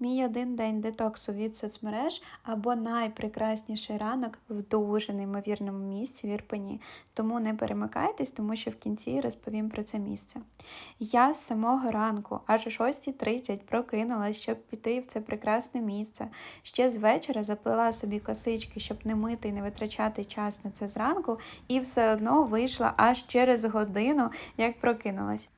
Мій один день детоксу від соцмереж або найпрекрасніший ранок в дуже неймовірному місці в Ірпені. Тому не перемикайтесь, тому що в кінці розповім про це місце. Я з самого ранку, аж о 6.30 прокинулась, щоб піти в це прекрасне місце. Ще з вечора заплела собі косички, щоб не мити і не витрачати час на це зранку, і все одно вийшла аж через годину, як прокинулась.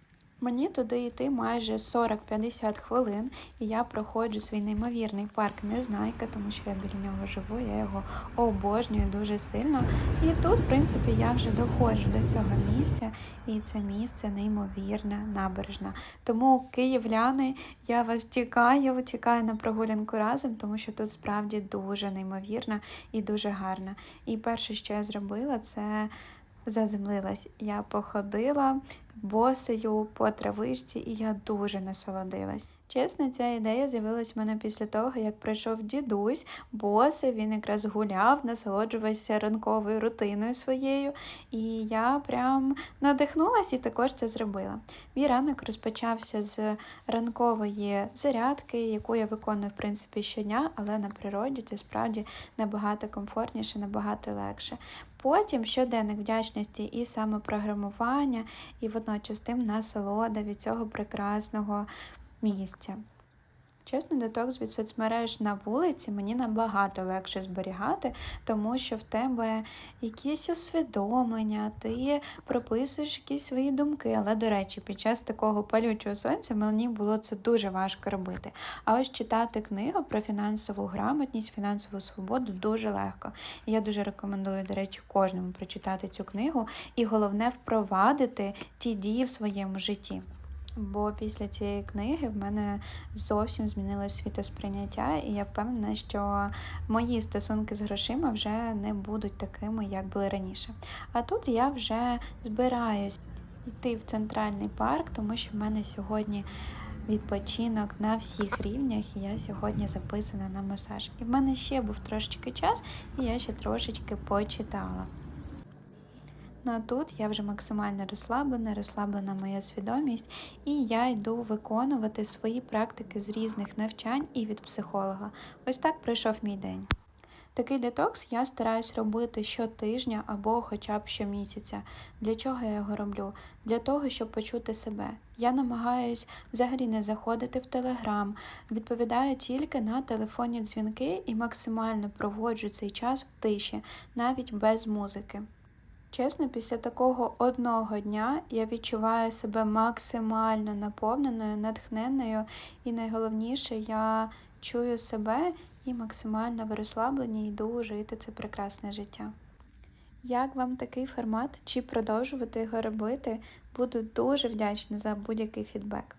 Мені туди йти майже 40-50 хвилин, і я проходжу свій неймовірний парк Незнайка, тому що я біля нього живу, я його обожнюю дуже сильно. І тут, в принципі, я вже доходжу до цього місця, і це місце неймовірна набережна. Тому, київляни, я вас тікаю, тікаю на прогулянку разом, тому що тут справді дуже неймовірна і дуже гарна. І перше, що я зробила, це заземлилась. Я походила босою по травичці, і я дуже насолодилась. Чесно, ця ідея з'явилась в мене після того, як прийшов дідусь, босий, він якраз гуляв, насолоджувався ранковою рутиною своєю, і я прям надихнулася і також це зробила. Мій ранок розпочався з ранкової зарядки, яку я виконую в принципі щодня, але на природі це справді набагато комфортніше, набагато легше. Потім щоденник вдячності і самопрограмування, і водночас тим насолода від цього прекрасного місця. Чесно, детокс від соцмереж на вулиці мені набагато легше зберігати, тому що в тебе якісь усвідомлення, ти прописуєш якісь свої думки. Але, до речі, під час такого палючого сонця мені було це дуже важко робити. А ось читати книгу про фінансову грамотність, фінансову свободу дуже легко. Я дуже рекомендую, до речі, кожному прочитати цю книгу і головне впровадити ті дії в своєму житті. Бо після цієї книги в мене зовсім змінилось світосприйняття, і я впевнена, що мої стосунки з грошима вже не будуть такими, як були раніше. А тут я вже збираюсь йти в центральний парк, тому що в мене сьогодні відпочинок на всіх рівнях, і я сьогодні записана на масаж. І в мене ще був трошечки час, і я ще трошечки почитала. Ну а тут я вже максимально розслаблена, розслаблена моя свідомість, і я йду виконувати свої практики з різних навчань і від психолога. Ось так пройшов мій день. Такий детокс я стараюсь робити щотижня або хоча б щомісяця. Для чого я його роблю? Для того, щоб почути себе. Я намагаюсь взагалі не заходити в телеграм, відповідаю тільки на телефонні дзвінки і максимально проводжу цей час в тиші, навіть без музики. Чесно, після такого одного дня я відчуваю себе максимально наповненою, натхненною, і найголовніше, я чую себе і максимально в розслабленні йду жити це прекрасне життя. Як вам такий формат? Чи продовжувати його робити? Буду дуже вдячна за будь-який фідбек.